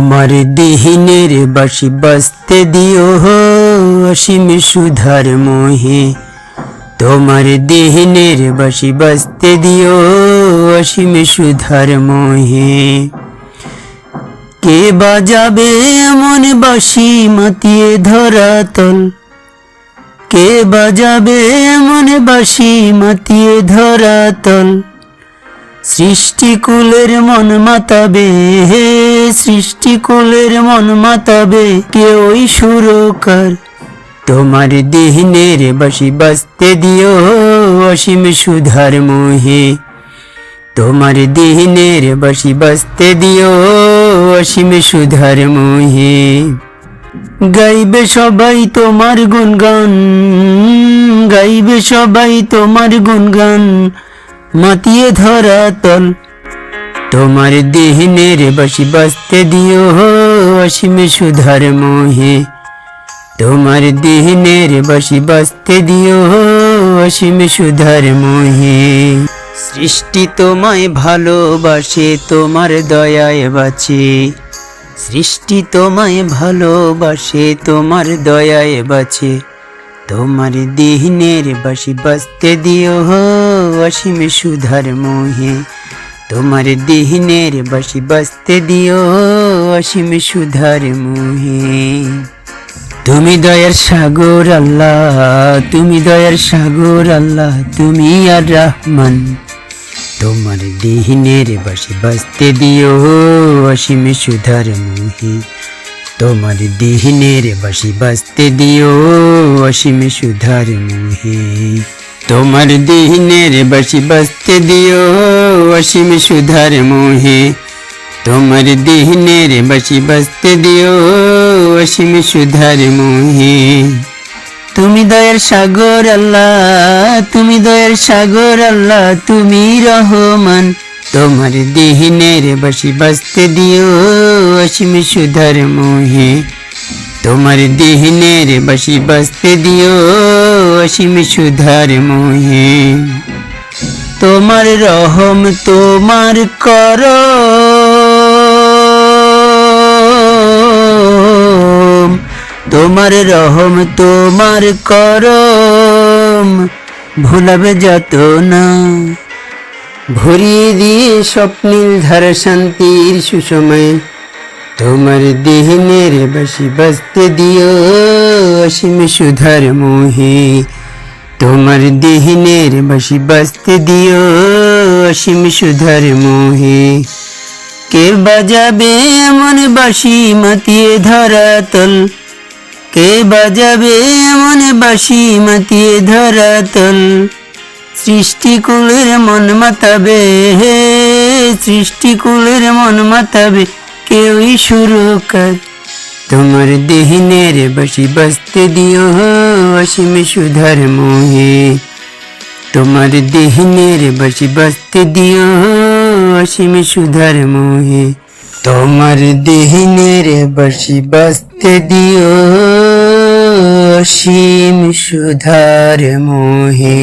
তোমার দিহিনের বাসি বাজতে দিও অসীম সুধার মোহে। তোমার দিহিনের বাসি বাজতে দিও অসীম সুধার মোহে। কে বাজাবে এমন বাসি মাতিয়ে ধরাতল কে বাজাবে এমন বাসি মাতিয়ে ধরাতল সৃষ্টিকুলের মন মাতাবে, হে সৃষ্টিকুলের মন মাতাবে কে ওই সুরকার। তোমার দিহনের বাসি বাজতে দিও অসীম সুধার মোহে। তোমার দিহনের বাসি বাজতে দিও অসীম সুধার মোহে। গাইবে সবাই তোমার গুনগান গাইবে সবাই তোমার গুনগান মাতিয়ে ধরা তল। তোমার দিহনের বাসি বাজতে দিও অসীম সুধার মোহে। তোমার দিহনের বাসি বাজতে দিও অসীম সুধার মোহে। সৃষ্টি তোমায় ভালোবাসে, তোমার দয়ায় বাঁচে। সৃষ্টি তোমায় ভালোবাসে, তোমার দয়ায় বাঁচে। তোমার দিহনের বাসি বাজতে দিও অসীম সুধার মোহে, তোমার দিহনের বাসি বাজতে দিও অসীম সুধার মোহে। তুমি দয়ার সাগর আল্লাহ, তুমি দয়ার সাগর আল্লাহ, তুমি আর রহমান। তোমার দিহনের বাসি বাজতে দিও অসীম সুধার মোহে। তোমার দিহনের বাসি বাজতে দিও অসীম সুধার মোহে। তোমার দিহনের বাসি বাজতে দিও, অসীম সুধার মোহে। তোমার দিহনের বাসি বাজতে দিও, অসীম সুধার মোহে। তুমি দয়ার সাগর আল্লাহ, তুমি দয়ার সাগর আল্লাহ, তুমি রহমান। তোমার দিহনের বাসি বাজতে দিও, অসীম সুধার মোহে। তোমার দিহনের বাসি বাজতে দিও অসীম সুধার মোহে। তোমার রহম তোমার কর। তোমার রহম তোমার করম ভুলাবে যত না ভরিয়ে দিয়ে স্বপ্নীল ধারা শান্তির সুসময়। তোমার দেহনের বাসি বাজতে দিও। অসীম সুধার মোহে, তোমার দেহনের বাসি বাজতে দিও অসীম সুধার মোহে। কে বাজাবে এমন বাসি মাতিয়ে ধরাতল কে বাজাবে এমন বাসি মাতিয়ে ধরাতল সৃষ্টিকুলের মন মাতাবে, হে সৃষ্টিকুলের মন মাতাবে, কেউই সুরকার তোমার দেহিনের বাসি বাজতে দিও অসীম সুধার মোহে তোমার দেহিনের বাসি বাজতে দিও অসীম সুধার মোহে তোমার দেহিনের বাসি বাজতে দিও অসীম সুধার মোহে